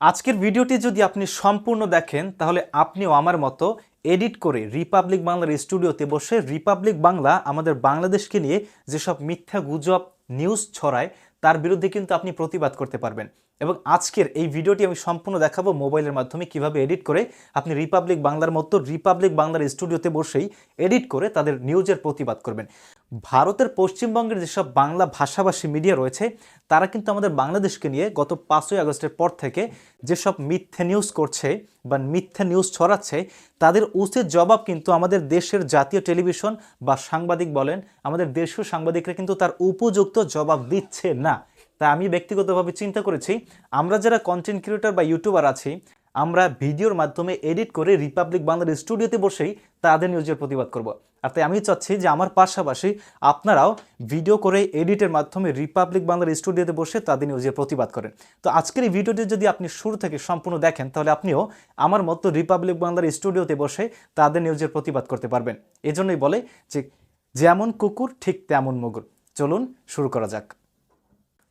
আজকের ভিডিওটি যদি আপনি সম্পূর্ণ দেখেন, তাহলে আপনিও আমার মতো এডিট করে রিপাবলিক বাংলার স্টুডিওতে বসে রিপাবলিক বাংলা আমাদের বাংলাদেশকে নিয়ে যেসব মিথ্যা গুজব, নিউজ ছড়ায়, তার বিরুদ্ধে কিন্তু আপনি প্রতিবাদ করতে পারবেন। এবং আজকের এই ভিডিওটি আমি সম্পূর্ণ দেখাবো মোবাইলের মাধ্যমে কীভাবে এডিট করে আপনি রিপাবলিক বাংলার মতো রিপাবলিক বাংলার স্টুডিওতে বসেই এডিট করে তাদের নিউজের প্রতিবাদ করবেন। ভারতের পশ্চিমবঙ্গের যেসব বাংলা ভাষাভাষী মিডিয়া রয়েছে, তারা কিন্তু আমাদের বাংলাদেশকে নিয়ে গত পাঁচই আগস্টের পর থেকে যেসব মিথ্যে নিউজ করছে বা মিথ্যে নিউজ ছড়াচ্ছে, তাদের উচিত জবাব কিন্তু আমাদের দেশের জাতীয় টেলিভিশন বা সাংবাদিক বলেন, আমাদের দেশীয় সাংবাদিকরা কিন্তু তার উপযুক্ত জবাব দিচ্ছে না। তাই আমি ব্যক্তিগতভাবে চিন্তা করেছি, আমরা যারা কন্টেন্ট ক্রিয়েটর বা ইউটিউবার আছি আমরা ভিডিওর মাধ্যমে এডিট করে রিপাবলিক বাংলার স্টুডিওতে বসেই তাদের নিউজের প্রতিবাদ করব। আর তাই আমি চাচ্ছি যে আমার পাশাপাশি আপনারাও ভিডিও করে এডিটের মাধ্যমে রিপাবলিক বাংলার স্টুডিওতে বসে তাদের নিউজের প্রতিবাদ করেন। তো আজকের এই ভিডিওটি যদি আপনি শুরু থেকে সম্পূর্ণ দেখেন, তাহলে আপনিও আমার মতো রিপাবলিক বাংলার স্টুডিওতে বসে তাদের নিউজের প্রতিবাদ করতে পারবেন। এজন্যই বলে যে, যেমন কুকুর, ঠিক তেমন মুগুর। চলুন শুরু করা যাক।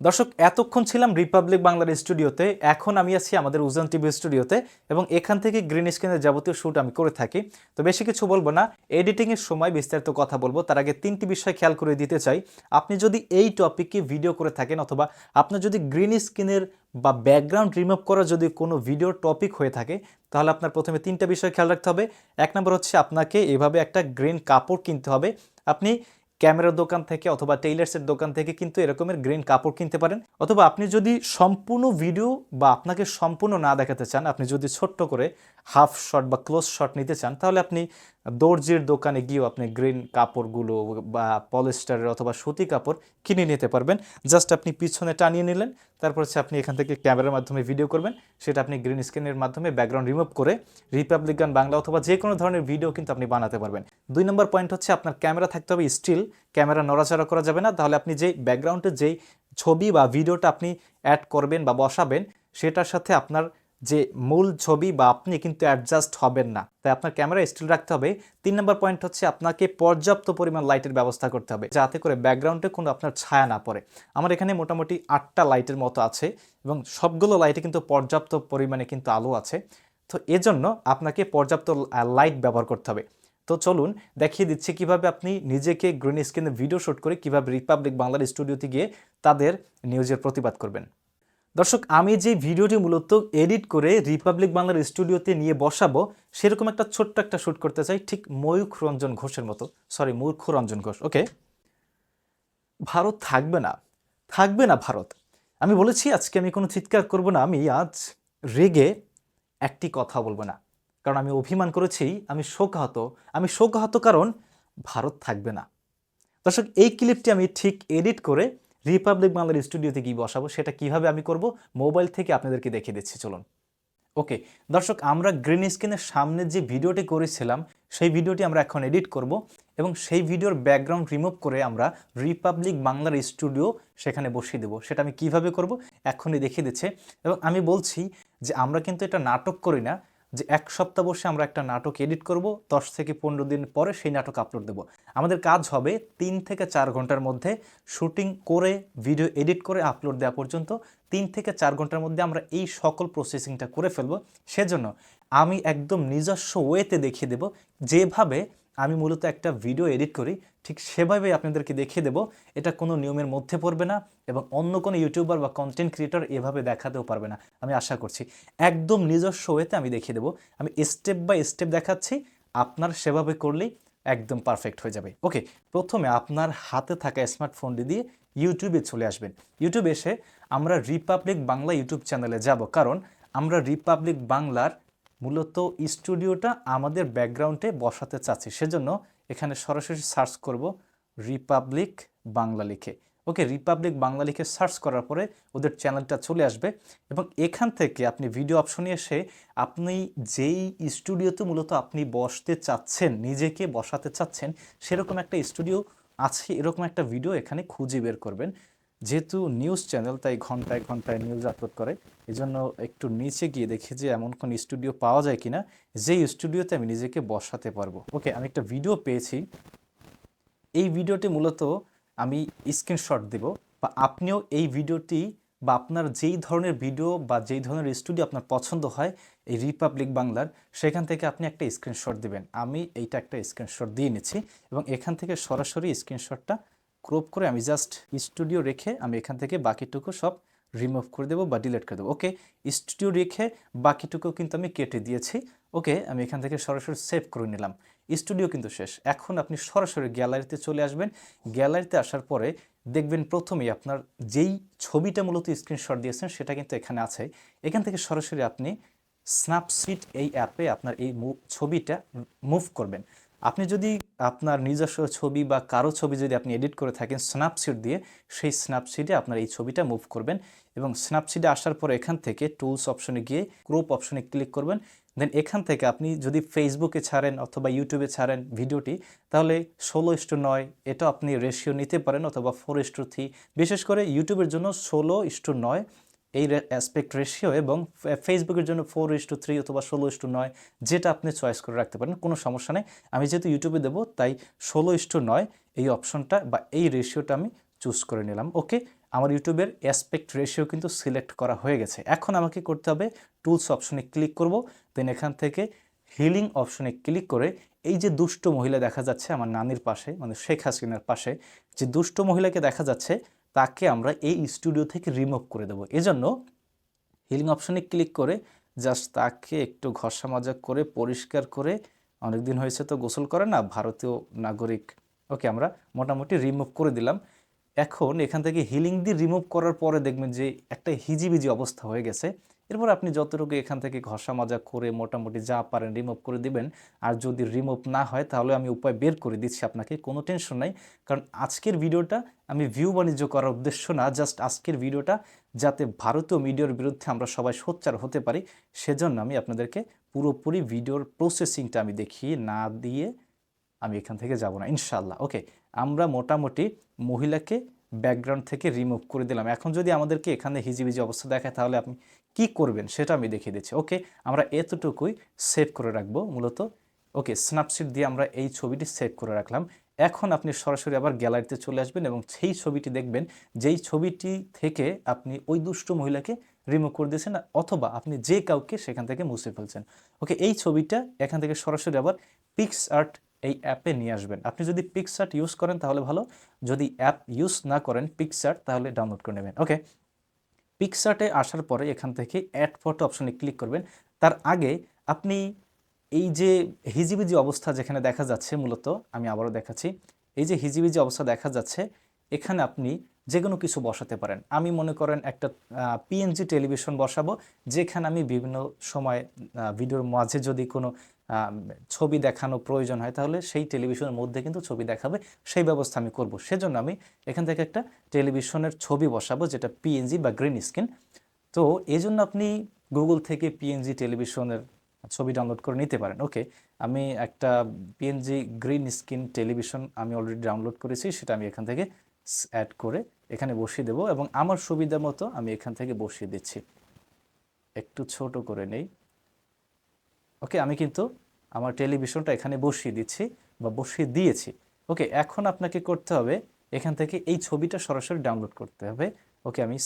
দর্শক, এতক্ষণ ছিলাম রিপাবলিক বাংলার স্টুডিওতে। এখন আমি আছি আমাদের উজান টিভি স্টুডিওতে এবং এখান থেকে গ্রিন স্ক্রিনের যাবতীয় শ্যুট আমি করে থাকি। তো বেশি কিছু বলব না, এডিটিংয়ের সময় বিস্তারিত কথা বলব। তার আগে তিনটি বিষয় খেয়াল করে দিতে চাই। আপনি যদি এই টপিককে ভিডিও করে থাকেন অথবা আপনার যদি গ্রিন স্ক্রিনের বা ব্যাকগ্রাউন্ড রিমুভ করা যদি কোনো ভিডিওর টপিক হয়ে থাকে, তাহলে আপনার প্রথমে তিনটা বিষয় খেয়াল রাখতে হবে। এক নম্বর হচ্ছে আপনাকে এভাবে একটা গ্রিন কাপড় কিনতে হবে। আপনি ক্যামেরার দোকান থেকে অথবা টেইলার্সের দোকান থেকে কিন্তু এরকমের গ্রিন কাপড় কিনতে পারেন। অথবা আপনি যদি সম্পূর্ণ ভিডিও বা আপনাকে সম্পূর্ণ না দেখাতে চান, আপনি যদি ছোট্ট করে হাফ শট বা ক্লোজ শট নিতে চান, তাহলে আপনি দর্জির দোকানে গিয়েও আপনি গ্রিন কাপড়গুলো বা পলিস্টারের অথবা সুতি কাপড় কিনে নিতে পারবেন। জাস্ট আপনি পিছনে টানিয়ে নিলেন, তারপর হচ্ছে আপনি এখান থেকে ক্যামেরার মাধ্যমে ভিডিও করবেন। সেটা আপনি গ্রিন স্ক্রিনের মাধ্যমে ব্যাকগ্রাউন্ড রিমুভ করে রিপাবলিকান বাংলা অথবা যে কোনো ধরনের ভিডিও কিন্তু আপনি বানাতে পারবেন। দুই নম্বর পয়েন্ট হচ্ছে আপনার ক্যামেরা থাকতে হবে স্টিল, ক্যামেরা নড়াচড়া করা যাবে না। তাহলে আপনি যেই ব্যাকগ্রাউন্ডে যেই ছবি বা ভিডিওটা আপনি অ্যাড করবেন বা বসাবেন, সেটার সাথে আপনার যে মূল ছবি বা আপনি কিন্তু অ্যাডজাস্ট হবেন না। তাই আপনার ক্যামেরা স্টিল রাখতে হবে। তিন নম্বর পয়েন্ট হচ্ছে আপনাকে পর্যাপ্ত পরিমাণ লাইটের ব্যবস্থা করতে হবে, যাতে করে ব্যাকগ্রাউন্ডে কোনো আপনার ছায়া না পড়ে। আমার এখানে মোটামুটি আটটা লাইটের মতো আছে এবং সবগুলো লাইটে কিন্তু পর্যাপ্ত পরিমাণে কিন্তু আলো আছে। তো এজন্য আপনাকে পর্যাপ্ত লাইট ব্যবহার করতে হবে। তো চলুন দেখিয়ে দিচ্ছি কীভাবে আপনি নিজেকে গ্রিন স্ক্রিনে ভিডিও শ্যুট করে কীভাবে রিপাবলিক বাংলার স্টুডিওতে গিয়ে তাদের নিউজের প্রতিবাদ করবেন। দর্শক, আমি যে ভিডিওটি মূলত এডিট করে রিপাবলিক বাংলার স্টুডিওতে নিয়ে বসাবো, সেরকম একটা ছোট্ট একটা শ্যুট করতে চাই, ঠিক ময়ূখ রঞ্জন ঘোষের মতো। সরি মূর্খ রঞ্জন ঘোষ ওকে ভারত থাকবে না থাকবে না ভারত। আমি বলেছি, আজকে আমি কোনো চিৎকার করব না, আমি আজ রেগে একটি কথা বলব না। কারণ আমি অভিমান করেছি, আমি শোকাহত আমি শোকাহত কারণ ভারত থাকবে না। দর্শক, এই ক্লিপটি আমি ঠিক এডিট করে রিপাবলিক বাংলার স্টুডিওতে গিয়ে বসাবো, সেটা কীভাবে আমি করব মোবাইল থেকে আপনাদেরকে দেখিয়ে দিচ্ছি, চলুন। ওকে, দর্শক, আমরা গ্রিন স্ক্রিনের সামনে যে ভিডিওটি করেছিলাম, সেই ভিডিওটি আমরা এখন এডিট করব এবং সেই ভিডিওর ব্যাকগ্রাউন্ড রিমুভ করে আমরা রিপাবলিক বাংলার স্টুডিও সেখানে বসিয়ে দেবো। সেটা আমি কীভাবে করব, এখনই দেখিয়ে দিচ্ছে। এবং আমি বলছি যে আমরা কিন্তু এটা নাটক করি না যে এক সপ্তাহ বসে আমরা একটা নাটক এডিট করব, দশ থেকে পনেরো দিন পরে সেই নাটক আপলোড দেব। আমাদের কাজ হবে তিন থেকে চার ঘণ্টার মধ্যে শুটিং করে ভিডিও এডিট করে আপলোড দেওয়া পর্যন্ত তিন থেকে চার ঘণ্টার মধ্যে আমরা এই সকল প্রসেসিংটা করে ফেলব। সেজন্য আমি একদম নিজস্ব ওয়েতে দেখিয়ে দেব, যেভাবে আমি মূলত একটা ভিডিও এডিট করি, ঠিক সেভাবে আপনাদেরকে দেখিয়ে দেব। এটা কোনো নিয়মের মধ্যে পড়বে না এবং অন্য কোনো ইউটিউবার বা কন্টেন্ট ক্রিয়েটর এভাবে দেখাতেও পারবে না, আমি আশা করছি। একদম নিজস্ব ওয়েতে আমি দেখিয়ে দেবো। আমি স্টেপ বাই স্টেপ দেখাচ্ছি, আপনার সেভাবে করলেই একদম পারফেক্ট হয়ে যাবে। ওকে প্রথমে আপনার হাতে থাকা স্মার্টফোনটি দিয়ে ইউটিউবে চলে আসবেন। ইউটিউবে এসে আমরা রিপাবলিক বাংলা ইউটিউব চ্যানেলে যাব। কারণ আমরা রিপাবলিক বাংলার মূলত স্টুডিওটা আমাদের ব্যাকগ্রাউন্ডে বসাতে চাচ্ছি। সেজন্য এখানে সরাসরি সার্চ করব রিপাবলিক বাংলা লিখে। ওকে, রিপাবলিক বাংলা লিখে সার্চ করার পরে ওদের চ্যানেলটা চলে আসবে এবং এখান থেকে আপনি ভিডিও অপশনে এসে আপনি যেই স্টুডিওতে মূলত আপনি বসতে চাচ্ছেন, নিজেকে বসাতে চাচ্ছেন, সেরকম একটা স্টুডিও আছে, এরকম একটা ভিডিও এখানে খুঁজে বের করবেন। যেহেতু নিউজ চ্যানেল, তাই ঘন্টায় ঘন্টায় নিউজ আপলোড করে এই জন্য একটু নিচে গিয়ে দেখি যে এমন কোন স্টুডিও পাওয়া যায় কিনা, যেই স্টুডিওতে আমি নিজেকে বসাতে পারব। ওকে, আমি একটা ভিডিও পেয়েছি। এই ভিডিওটি মূলত আমি স্ক্রিনশট দেব, বা আপনিও এই ভিডিওটি, বা আপনার যেই ধরনের ভিডিও, বা যেই ধরনের স্টুডিও আপনার পছন্দ হয়, এই রিপাবলিক বাংলার, সেখান থেকে আপনি একটা স্ক্রিনশট দিবেন। আমি এইটা একটা স্ক্রিনশট দিয়ে নিচ্ছি, এবং এখান থেকে সরাসরি স্ক্রিনশটটা ক্রপ করে আমি জাস্ট স্টুডিও রেখে আমি এখান থেকে বাকিটুকু সব রিমুভ করে দেবো বা ডিলিট করে দেবো। ওকে স্টুডিও রেখে বাকিটুকু কিন্তু আমি কেটে দিয়েছি। ওকে আমি এখান থেকে সরাসরি সেভ করে নিলাম। স্টুডিও কিন্তু শেষ। এখন আপনি সরাসরি গ্যালারিতে চলে আসবেন। গ্যালারিতে আসার পরে দেখবেন প্রথমেই আপনার যেই ছবিটা মূলত স্ক্রিনশট দিয়েছেন সেটা কিন্তু এখানে আছে। এখান থেকে সরাসরি আপনি স্ন্যাপসিট এই অ্যাপে আপনার এই ছবিটা মুভ করবেন। আপনি যদি আপনার নিজস্ব ছবি বা কারও ছবি যদি আপনি এডিট করে থাকেন স্ন্যাপসিট দিয়ে, সেই স্ন্যাপসিটে আপনার এই ছবিটা মুভ করবেন এবং স্ন্যাপসিটে আসার পর এখান থেকে টুলস অপশনে গিয়ে ক্রোপ অপশনে ক্লিক করবেন। দেন এখান থেকে আপনি যদি ফেসবুকে ছাড়েন অথবা ইউটিউবে ছাড়েন ভিডিওটি তাহলে ষোলো ইস্টু নয় এটা আপনি রেশিও নিতে পারেন অথবা ফোর ইস্টু থ্রি বিশেষ করে ইউটিউবের জন্য ষোলো ইস্টু নয় এই অ্যাসপেক্ট রেশিও এবং ফেসবুকের জন্য ফোর ইস টু থ্রি অথবা ষোলো ইস টু নয় যেটা আপনি চয়েস করে রাখতে পারেন, কোনো সমস্যা নেই। আমি যেহেতু ইউটিউবে দেবো, তাই ষোলো ইস টু নয় এই অপশনটা বা এই রেশিওটা আমি চুজ করে নিলাম। ওকে, আমার ইউটিউবের অ্যাসপেক্ট রেশিও কিন্তু সিলেক্ট করা হয়ে গেছে। এখন আমাকে করতে হবে টুলস অপশনে ক্লিক করব দেন এখান থেকে হিলিং অপশনে ক্লিক করে এই যে দুষ্ট মহিলা দেখা যাচ্ছে আমার নানির পাশে মানে শেখ হাসিনার পাশে, যে দুষ্ট মহিলাকে দেখা যাচ্ছে তাকে আমরা এই স্টুডিও থেকে রিমুভ করে দেবো। এজন্য হিলিং অপশনে ক্লিক করে জাস্ট তাকে একটু ঘষা মাজা করে, পরিষ্কার করে অনেক দিন হয়েছে তো গোসল করে না, ভারতীয় নাগরিক, ওকে আমরা মোটামুটি রিমুভ করে দিলাম। এখন এখান থেকে হিলিং দিয়ে রিমুভ করার পরে দেখবেন যে একটা হিজিবিজি অবস্থা হয়ে গেছে। এরপর আপনি যতটুকু এখান থেকে ঘষা মাজা করে মোটামুটি যা পারেন রিমুভ করে দিবেন। আর যদি রিমুভ না হয়, তাহলে আমি উপায় বের করে দিচ্ছি আপনাকে, কোনো টেনশন নাই। কারণ আজকের ভিডিওটা আমি ভিউ বাণিজ্য করার উদ্দেশ্য না জাস্ট আজকের ভিডিওটা যাতে ভারতীয় মিডিয়ার বিরুদ্ধে আমরা সবাই সোচ্চার হতে পারি, সেজন্য আমি আপনাদেরকে পুরোপুরি ভিডিওর প্রসেসিংটা আমি দেখিয়ে না দিয়ে আমি এখান থেকে যাব না ইনশাল্লাহ ওকে আমরা মোটামুটি মহিলাকে ব্যাকগ্রাউন্ড থেকে রিমুভ করে দিলাম। এখন যদি আমাদেরকে এখানে হিজিবিজি অবস্থা দেখায়, তাহলে আপনি কি করবেন সেটা আমি দেখিয়ে দিচ্ছি। ওকে, আমরা এতটুকুই সেভ করে রাখব মূলত। ওকে, স্ন্যাপশিট দিয়ে আমরা এই ছবিটি সেভ করে রাখলাম। এখন আপনি সরাসরি আবার গ্যালারিতে চলে আসবেন এবং সেই ছবিটি দেখবেন, যেই ছবিটি থেকে আপনি ওই দুষ্ট মহিলাকে রিমুভ করে দিয়েছেন অথবা আপনি যে কাউকে সেখান থেকে মুছে ফেলছেন। ওকে, এই ছবিটা এখান থেকে সরাসরি আবার পিক্স আর্ট এই অ্যাপে নিয়ে আসবেন। আপনি যদি পিক্সার্ট ইউজ করেন তাহলে ভালো। যদি অ্যাপ ইউজ না করেন পিক্সার্ট তাহলে ডাউনলোড করে নেবেন। ওকে পিক্সার্টে আসার পরে এখান থেকে অ্যাড ফটো অপশনে ক্লিক করবেন। তার আগে আপনি এই যে হিজিবিজি অবস্থা যেখানে দেখা যাচ্ছে মূলত, আমি আবারও দেখাচ্ছি, এই যে হিজিবিজি অবস্থা দেখা যাচ্ছে, এখানে আপনি যে কোনো কিছু বসাতে পারেন। আমি মনে করেন একটা পিএনজি টেলিভিশন বসাবো, যেখানে আমি বিভিন্ন সময় ভিডিওর মাঝে যদি কোনো ছবি দেখানো প্রয়োজন হয়, তাহলে সেই টেলিভিশনের মধ্যে কিন্তু ছবি দেখাবে, সেই ব্যবস্থা আমি করব। সেজন্য আমি এখান থেকে একটা টেলিভিশনের ছবি বসাবো, যেটা পিএনজি বা গ্রিন স্ক্রিন তো এই জন্য আপনি গুগল থেকে পিএনজি টেলিভিশনের ছবি ডাউনলোড করে নিতে পারেন। ওকে আমি একটা পিএনজি গ্রিন স্ক্রিন টেলিভিশন আমি অলরেডি ডাউনলোড করেছি, সেটা আমি এখান থেকে অ্যাড করে এখানে বসিয়ে দেবো এবং আমার সুবিধা মতো আমি এখান থেকে বসিয়ে দিচ্ছি। একটু ছোট করে নেই। ওকে আমি কিন্তু আমার টেলিভিশনটা এখানে বসিয়ে দিচ্ছি বা বসিয়ে দিয়েছি। ওকে এখন আপনাকে করতে হবে এখান থেকে এই ছবিটা সরাসরি ডাউনলোড করতে হবে। ওকে আমি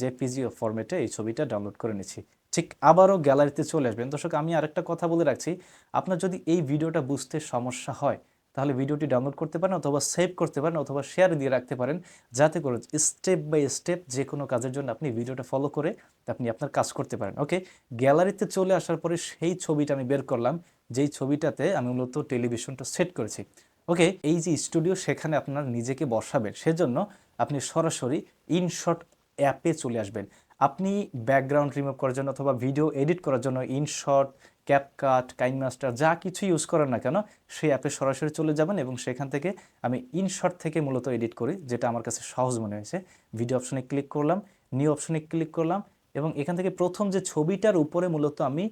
জেপিজি ফরম্যাটে এই ছবিটা ডাউনলোড করে নিচ্ছি। ঠিক আবারও গ্যালারিতে চলে আসবেন। দর্শক, আমি আরেকটা কথা বলে রাখছি। আপনার যদি এই ভিডিওটা বুঝতে সমস্যা হয় তাহলে ভিডিওটি ডাউনলোড করতে পারেন অথবা সেভ করতে পারেন অথবা শেয়ার দিয়ে রাখতে পারেন। যাতে করে স্টেপ বাই স্টেপ যে কোনো কাজের জন্য আপনি ভিডিওটা ফলো করে আপনি আপনার কাজ করতে পারেন। ওকে গ্যালারিতে চলে আসার পরে সেই ছবিটা আমি বের করলাম। যেই ছবিটাতে আমি মূলত টেলিভিশনটা সেট করেছি। ওকে এই যে স্টুডিও সেখানে আপনার নিজেকে বসাবেন। সেজন্য আপনি সরাসরি ইনশট অ্যাপে চলে আসবেন। আপনি ব্যাকগ্রাউন্ড রিমুভ করার জন্য অথবা ভিডিও এডিট করার জন্য ইনশট ক্যাপকাট কাইনমাস্টার যা কিছু ইউজ করেন না কেন, সেই অ্যাপে সরাসরি চলে যাবেন এবং সেখান থেকে আমি ইনশর্ট থেকে মূলত এডিট করি, যেটা আমার কাছে সহজ মনে হয়েছে। ভিডিও অপশনে ক্লিক করলাম নিউ অপশনে ক্লিক করলাম এবং এখান থেকে প্রথম যে ছবিটার উপরে মূলত আমি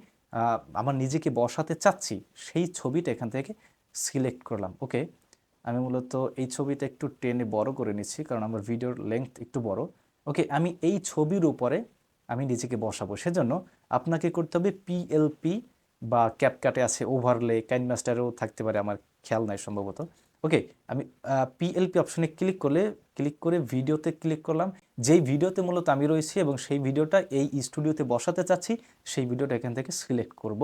আমার নিজেকে বসাতে চাচ্ছি, সেই ছবিটা এখান থেকে সিলেক্ট করলাম। ওকে আমি মূলত এই ছবিটা একটু টেনে বড় করে নিচ্ছি, কারণ আমার ভিডিওর লেংথ একটু বড়। ওকে আমি এই ছবির উপরে আমি নিজেকে বসাবো। সেজন্য আপনাকে করতে হবে পিএলপি বা ক্যাপকাটে আছে ওভারলে কাইনমাস্টারেও থাকতে পারে আমার খেয়াল নাই সম্ভবত। ওকে আমি পিএলপি অপশনে ক্লিক করলে ক্লিক করে ভিডিওতে ক্লিক করলাম। যেই ভিডিওতে মূলত আমি রয়েছি এবং সেই ভিডিওটা এই স্টুডিওতে বসাতে চাচ্ছি, সেই ভিডিওটা এখান থেকে সিলেক্ট করব।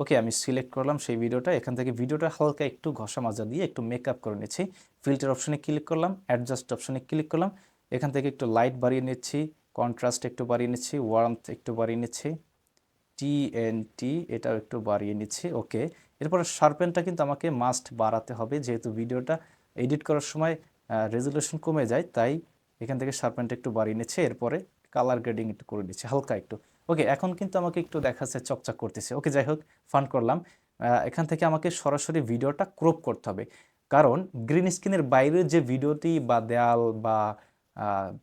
ওকে আমি সিলেক্ট করলাম সেই ভিডিওটা এখান থেকে ভিডিওটা হালকা একটু ঘষা মাজা দিয়ে একটু মেকআপ করে নিচ্ছি। ফিল্টার অপশনে ক্লিক করলাম অ্যাডজাস্ট অপশনে ক্লিক করলাম। এখান থেকে একটু লাইট বাড়িয়ে নিচ্ছি কন্ট্রাস্ট একটু বাড়িয়ে নিচ্ছি ওয়ার্মথ একটু বাড়িয়ে নিচ্ছি। টিএনটি এটাও একটু বাড়িয়ে নিচ্ছি, ওকে। এরপরে শার্পেনটা কিন্তু আমাকে মাস্ট বাড়াতে হবে, যেহেতু ভিডিওটা এডিট করার সময় রেজলিউশন কমে যায়, তাই এখান থেকে শার্পেনটা একটু বাড়িয়ে নিচ্ছে, এরপরে কালার গ্রেডিং একটু করে দিচ্ছে হালকা একটু। ওকে, এখন কিন্তু আমাকে একটু দেখাচ্ছে, চকচক করতেছে। ওকে, যাই হোক ফান করলাম। এখান থেকে আমাকে সরাসরি ভিডিওটা ক্রপ করতে হবে। কারণ গ্রিন স্ক্রিনের বাইরে যে ভিডিওটি বা দেয়াল বা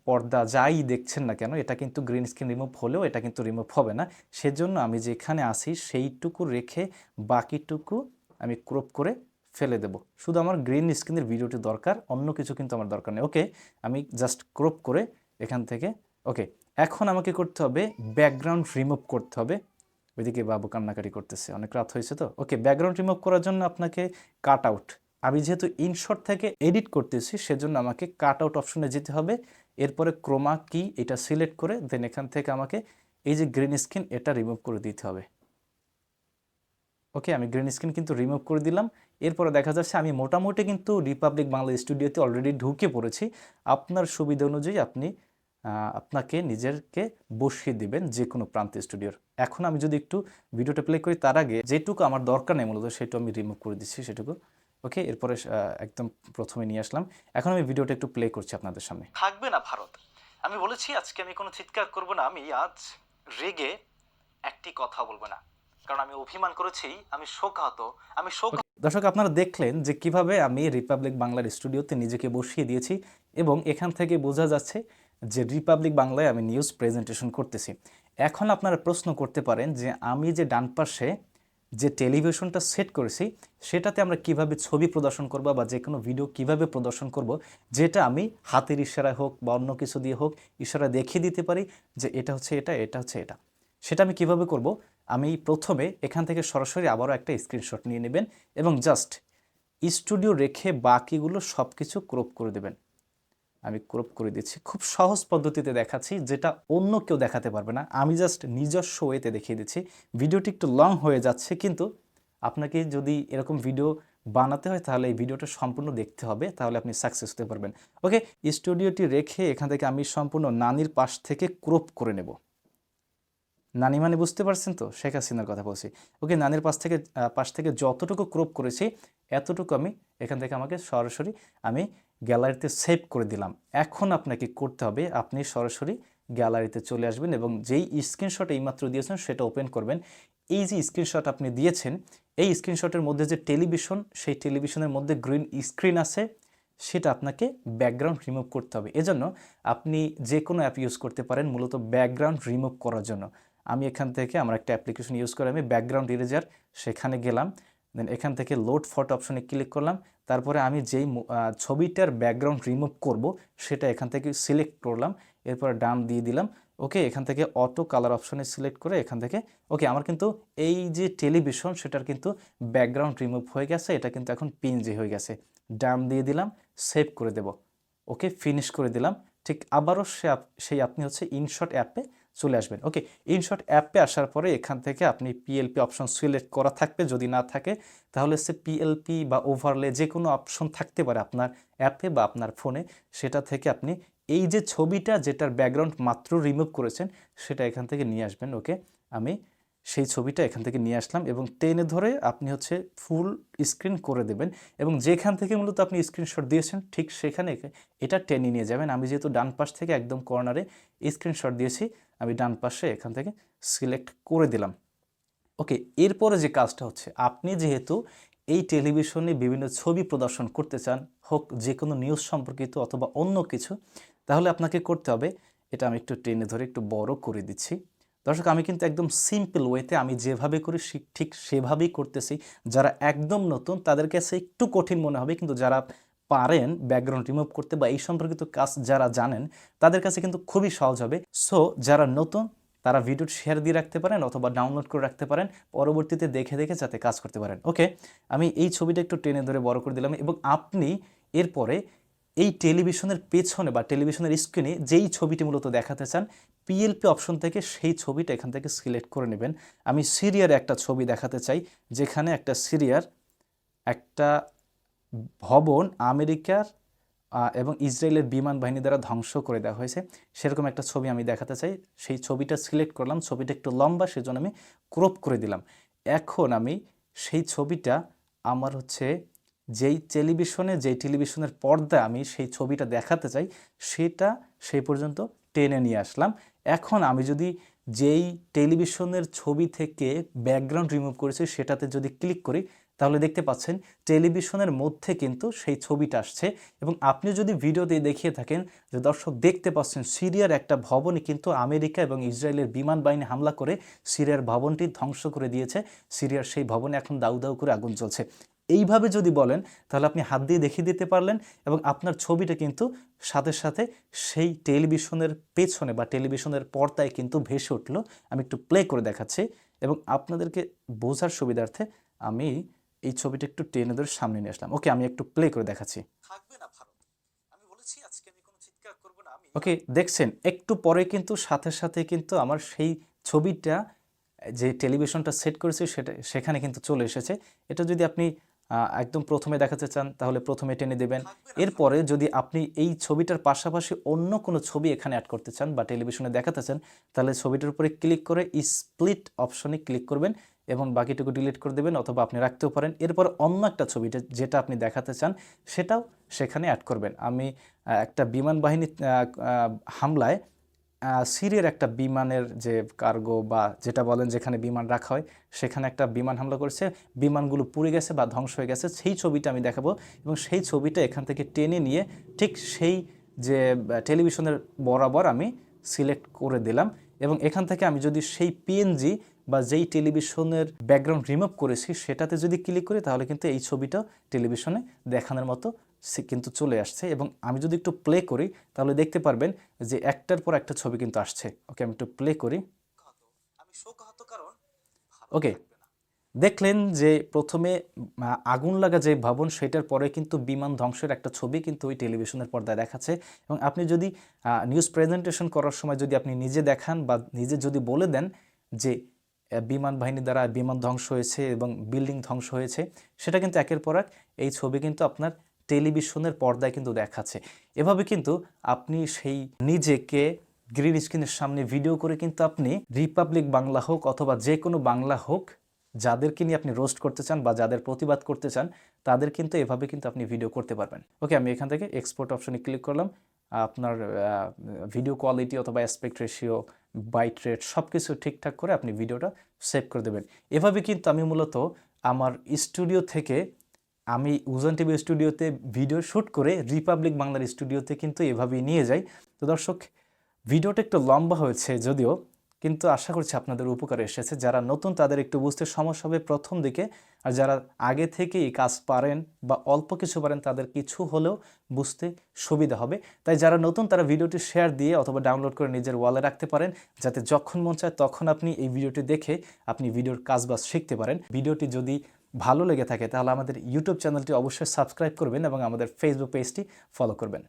পর্দা যাই দেখছেন না কেন, এটা কিন্তু গ্রিন স্ক্রিন রিমুভ হলেও এটা কিন্তু রিমুভ হবে না। সেজন্য আমি যেখানে আসি সেইটুকু রেখে বাকিটুকু আমি ক্রপ করে ফেলে দেব। শুধু আমার গ্রিন স্ক্রিনের ভিডিওটি দরকার, অন্য কিছু কিন্তু আমার দরকার নেই। ওকে আমি জাস্ট ক্রপ করে এখান থেকে ওকে এখন আমাকে করতে হবে ব্যাকগ্রাউন্ড রিমুভ করতে হবে। ওইদিকে বাবু কান্নাকাটি করতেছে, অনেক রাত হয়েছে তো। ওকে ব্যাকগ্রাউন্ড রিমুভ করার জন্য আপনাকে কাট আউট আমি যেহেতু ইনশট থেকে এডিট করতেছি, সেজন্য আমাকে কাট আউট অপশনে যেতে হবে। এরপরে ক্রোমা কি এটা সিলেক্ট করে দেন এখান থেকে আমাকে এই যে গ্রিন স্ক্রিন এটা রিমুভ করে দিতে হবে। ওকে, আমি গ্রিন স্ক্রিন কিন্তু রিমুভ করে দিলাম। এরপরে দেখা যাচ্ছে আমি মোটামুটি কিন্তু রিপাবলিক বাংলা স্টুডিওতে অলরেডি ঢুকে পড়েছি। আপনার সুবিধা অনুযায়ী আপনি আপনাকে নিজেরকে বসিয়ে দিবেন যে কোনো প্রান্ত স্টুডিওর। এখন আমি যদি একটু ভিডিওটা প্লে করি, তার আগে যেটুকু আমার দরকার নেই মূলত সেটু আমি রিমুভ করে দিচ্ছি, সেটুকু। ওকে এরপরে একদম প্রথমে নিয়ে আসলাম। এখন আমি ভিডিওটা একটু প্লে করছি আপনাদের সামনে। থাকবে না ভারত। আমি বলেছি আজকে আমি কোনো চিৎকার করব না আমি আজ রেগে একটি কথা বলব না। কারণ আমি অভিমান করেছি আমি শোকাহত আমি শোক দর্শক আপনারা দেখলেন যে কীভাবে আমি রিপাবলিক বাংলার স্টুডিওতে নিজেকে বসিয়ে দিয়েছি এবং এখান থেকে বোঝা যাচ্ছে যে রিপাবলিক বাংলায় আমি নিউজ প্রেজেন্টেশন করতেছি। এখন আপনারা প্রশ্ন করতে পারেন যে আমি যে ডান পাশে যে টেলিভিশনটা সেট করেছি, সেটাতে আমরা কীভাবে ছবি প্রদর্শন করব বা যে কোনো ভিডিও কীভাবে প্রদর্শন করব, যেটা আমি হাতের ইশারায় হোক বা অন্য কিছু দিয়ে হোক ইশারা দেখিয়ে দিতে পারি যে এটা হচ্ছে এটা এটা হচ্ছে এটা। সেটা আমি কীভাবে করব? আমি প্রথমে এখান থেকে সরাসরি আবারও একটা স্ক্রিনশট নিয়ে নেবেন এবং জাস্ট স্টুডিও রেখে বাকিগুলো সব কিছু ক্রপ করে দেবেন। আমি ক্রপ করে দিচ্ছি। খুব সহজ পদ্ধতিতে দেখাচ্ছি, যেটা অন্য কেউ দেখাতে পারবে না। আমি জাস্ট নিজস্ব ওয়েতে দেখিয়ে দিচ্ছি। ভিডিওটি একটু লং হয়ে যাচ্ছে, কিন্তু আপনাকে যদি এরকম ভিডিও বানাতে হয়, তাহলে এই ভিডিওটা সম্পূর্ণ দেখতে হবে, তাহলে আপনি সাকসেস হতে পারবেন। ওকে স্টুডিওটি রেখে এখান থেকে আমি সম্পূর্ণ নানির পাশ থেকে ক্রপ করে নেব। নানি মানে বুঝতে পারছেন তো? শেখ হাসিনার কথা বলছি। ওকে নানির পাশ থেকে পাশ থেকে যতটুকু ক্রপ করেছি, এতটুকু আমি এখান থেকে আমাকে সরাসরি আমি গ্যালারিতে সেভ করে দিলাম। এখন আপনাকে করতে হবে, আপনি সরাসরি গ্যালারিতে চলে আসবেন এবং যেই স্ক্রিনশট এইমাত্র দিয়েছেন সেটা ওপেন করবেন। এই যে স্ক্রিনশট আপনি দিয়েছেন, এই স্ক্রিনশটের মধ্যে যে টেলিভিশন সেই টেলিভিশনের মধ্যে গ্রিন স্ক্রিন আছে, সেটা আপনাকে ব্যাকগ্রাউন্ড রিমুভ করতে হবে। এজন্য আপনি যে কোনো অ্যাপ ইউজ করতে পারেন মূলত ব্যাকগ্রাউন্ড রিমুভ করার জন্য। আমি এখান থেকে আমার একটা অ্যাপ্লিকেশন ইউজ করে আমি ব্যাকগ্রাউন্ড ইরেজার সেখানে গেলাম দেন এখান থেকে লোড ফটো অপশনে ক্লিক করলাম তারপরে আমি যেই ছবিটার ব্যাকগ্রাউন্ড রিমুভ করব, সেটা এখান থেকে সিলেক্ট করলাম, এরপরে ডান দিয়ে দিলাম ওকে এখান থেকে অটো কালার অপশনে সিলেক্ট করে এখান থেকে ওকে আমার কিন্তু এই যে টেলিভিশন সেটার কিন্তু ব্যাকগ্রাউন্ড রিমুভ হয়ে গেছে, এটা কিন্তু এখন পিনজে হয়ে গেছে। ডান দিয়ে দিলাম সেভ করে দেব ওকে ফিনিশ করে দিলাম, ঠিক আবারও সে সেই আপনি হচ্ছে ইনশট অ্যাপে চলে আসবেন। ওকে ইনশট অ্যাপে আসার পরে এখান থেকে আপনি পিএলপি অপশন সিলেক্ট করা থাকবে, যদি না থাকে, তাহলে সে পিএলপি বা ওভারলে যে কোনো অপশন থাকতে পারে আপনার অ্যাপে বা আপনার ফোনে সেটা থেকে আপনি এই যে ছবিটা যেটার ব্যাকগ্রাউন্ড মাত্র রিমুভ করেছেন, সেটা এখান থেকে নিয়ে আসবেন। ওকে আমি সেই ছবিটা এখান থেকে নিয়ে আসলাম এবং টেনে ধরে আপনি হচ্ছে ফুল স্ক্রিন করে দেবেন এবং যেখান থেকে মূলত আপনি স্ক্রিনশট দিয়েছেন, ঠিক সেখানে এটা টেনে নিয়ে যাবেন। আমি যেহেতু ডান পাশ থেকে একদম কর্নারে স্ক্রিনশট দিয়েছি আমি ডান পাশে এখান থেকে সিলেক্ট করে দিলাম। ওকে এরপরে যে কাজটা হচ্ছে, আপনি যেহেতু এই টেলিভিশনে বিভিন্ন ছবি প্রদর্শন করতে চান, হোক যে কোনো নিউজ সম্পর্কিত অথবা অন্য কিছু, তাহলে আপনাকে করতে হবে, এটা আমি একটু টেনে ধরে একটু বড় করে দিচ্ছি। দর্শক, আমি কিন্তু একদম সিম্পল ওয়েতে আমি যেভাবে করি, ঠিক সেভাবেই করতেছি। যারা একদম নতুন তাদের কাছে একটু কঠিন মনে হবে, কিন্তু যারা পারেন ব্যাকগ্রাউন্ড রিমুভ করতে বা এই সম্পর্কিত কাজ যারা জানেন, তাদের কাছে কিন্তু খুবই সহজ হবে। সো যারা নতুন, তারা ভিডিও শেয়ার দিয়ে রাখতে পারেন অথবা ডাউনলোড করে রাখতে পারেন। পরবর্তীতে দেখে দেখে যাতে কাজ করতে পারেন। ওকে আমি এই ছবিটা একটু টেনে ধরে বড় করে দিলাম এবং আপনি এরপরে এই টেলিভিশনের পেছনে বা টেলিভিশনের স্ক্রিনে যেই ছবিটি মূলত দেখাতে চান পিএলপি অপশন থেকে সেই ছবিটা এখান থেকে সিলেক্ট করে নেবেন। আমি সিরিয়ার একটা ছবি দেখাতে চাই, যেখানে একটা সিরিয়ার, একটা ভবন আমেরিকার এবং ইসরায়েলের বিমান বাহিনী দ্বারা ধ্বংস করে দেওয়া হয়েছে। সেরকম একটা ছবি আমি দেখাতে চাই। সেই ছবিটা সিলেক্ট করলাম। ছবিটা একটু লম্বা, সেজন্য আমি ক্রপ করে দিলাম। এখন আমি সেই ছবিটা, আমার হচ্ছে যেই টেলিভিশনে, যেই টেলিভিশনের পর্দা আমি সেই ছবিটা দেখাতে চাই, সেটা সেই পর্যন্ত টেনে নিয়ে আসলাম। এখন আমি যদি যেই টেলিভিশনের ছবি থেকে ব্যাকগ্রাউন্ড রিমুভ করেছি, সেটাতে যদি ক্লিক করি তাহলে দেখতে পাচ্ছেন টেলিভিশনের মধ্যে কিন্তু সেই ছবিটা আসছে এবং আপনি যদি ভিডিওতে দেখিয়ে থাকেন যে দর্শক দেখতে পাচ্ছেন সিরিয়ার একটা ভবনে কিন্তু আমেরিকা এবং ইসরায়েলের বিমান বাহিনী হামলা করে সিরিয়ার ভবনটি ধ্বংস করে দিয়েছে। সিরিয়ার সেই ভবনে এখন দাউ দাউ করে আগুন জ্বলছে। এইভাবে যদি বলেন, তাহলে আপনি হাত দিয়ে দেখিয়ে দিতে পারলেন এবং আপনার ছবিটা কিন্তু সাথে সাথে সেই টেলিভিশনের পেছনে বা টেলিভিশনের পর্দায় কিন্তু ভেসে উঠল। আমি একটু প্লে করে দেখাচ্ছি এবং আপনাদেরকে বোঝার সুবিধার্থে আমি এই ছবিটা একটু টেনে ধরে সামনে নিয়ে আসলাম। ওকে আমি একটু প্লে করে দেখাচ্ছি। থাকবে না ভারত। আমি বলেছি আজকে আমি কোনো চিৎকার করব না আমি ওকে দেখছেন একটু পরে কিন্তু সাথে সাথে কিন্তু আমার সেই ছবিটা যে টেলিভিশনটা সেট করেছি সেটা সেখানে কিন্তু চলে এসেছে। এটা যদি আপনি একদম প্রথমে দেখাতে চান তাহলে প্রথমে টেনে দেবেন। এরপরে যদি আপনি এই ছবিটার পাশাপাশি অন্য কোনো ছবি এখানে অ্যাড করতে চান বা টেলিভিশনে দেখাতে চান তাহলে ছবিটার উপরে ক্লিক করে স্প্লিট অপশনে ক্লিক করবেন। এবং বাকিটুকু ডিলিট করে দেবেন অথবা আপনি রাখতেও পারেন। এরপর অন্য একটা ছবিটা যেটা আপনি দেখাতে চান, সেটাও সেখানে অ্যাড করবেন। আমি একটা বিমান বাহিনী হামলায় সিরিয়ার একটা বিমানের যে কার্গো বা যেটা বলেন যেখানে বিমান রাখা হয়, সেখানে একটা বিমান হামলা করেছে, বিমানগুলো পুড়ে গেছে বা ধ্বংস হয়ে গেছে, সেই ছবিটা আমি দেখাবো এবং সেই ছবিটা এখান থেকে টেনে নিয়ে ঠিক সেই যে টেলিভিশনের বরাবর আমি সিলেক্ট করে দিলাম এবং এখান থেকে আমি যদি সেই পিএনজি বা যেই টেলিভিশনের ব্যাকগ্রাউন্ড রিমুভ করেছি সেটাতে যদি ক্লিক করি, তাহলে কিন্তু এই ছবিটা টেলিভিশনে দেখানোর মতো সে কিন্তু চলে আসছে। এবং আমি যদি একটু প্লে করি, তাহলে দেখতে পারবেন যে একটার পর একটা ছবি কিন্তু আসছে। ওকে, আমি একটু প্লে করি। ওকে। দেখলেন যে প্রথমে আগুন লাগা যে ভবন, সেটার পরে কিন্তু বিমান ধ্বংসের একটা ছবি কিন্তু ওই টেলিভিশনের পর্দায় দেখাচ্ছে। এবং আপনি যদি নিউজ প্রেজেন্টেশন করার সময় যদি আপনি নিজে দেখান বা নিজে যদি বলে দেন যে বিমান বাহিনী দ্বারা বিমান ধ্বংস হয়েছে এবং বিল্ডিং ধ্বংস হয়েছে, সেটা কিন্তু একের পর এক এই ছবি কিন্তু আপনার টেলিভিশনের পর্দায় কিন্তু দেখাচ্ছে। এভাবে কিন্তু আপনি সেই নিজেকে গ্রিন স্ক্রিনের সামনে ভিডিও করে কিন্তু আপনি রিপাবলিক বাংলা হোক অথবা যে কোনো বাংলা হোক, যাদেরকে নিয়ে আপনি রোস্ট করতে চান বা যাদের প্রতিবাদ করতে চান, তাদের কিন্তু এভাবে কিন্তু আপনি ভিডিও করতে পারবেন। ওকে আমি এখান থেকে এক্সপোর্ট অপশনে ক্লিক করলাম। আপনার ভিডিও কোয়ালিটি অথবা অ্যাসপেক্ট রেশিও বাইট রেট সব কিছু ঠিকঠাক করে আপনি ভিডিওটা সেভ করে দেবেন। এভাবে কিন্তু আমি মূলত আমার স্টুডিও থেকে, আমি উজান টিভি স্টুডিওতে ভিডিও শ্যুট করে রিপাবলিক বাংলার স্টুডিওতে কিন্তু এভাবেই নিয়ে যাই। তো দর্শক ভিডিওটা একটু লম্বা হয়েছে যদিও কিন্তু আশা করছি আপনাদের উপকারে এসেছে। যারা নতুন তাদের একটু বুঝতে সমস্যা হবে প্রথম দিকে। আর যারা আগে থেকে এই কাজ পারেন বা অল্প কিছু পারেন, তাদের কিছু হলেও বুঝতে সুবিধা হবে। তাই যারা নতুন, তারা ভিডিওটি শেয়ার দিয়ে অথবা ডাউনলোড করে নিজের ওয়ালে রাখতে পারেন, যাতে যখন মন চায় তখন আপনি এই ভিডিওটি দেখে আপনি ভিডিওর কাজবাজ শিখতে পারেন। ভিডিওটি যদি ভালো লেগে থাকে, তাহলে আমাদের ইউটিউব চ্যানেলটি অবশ্যই সাবস্ক্রাইব করবেন এবং আমাদের ফেসবুক পেজটি ফলো করবেন।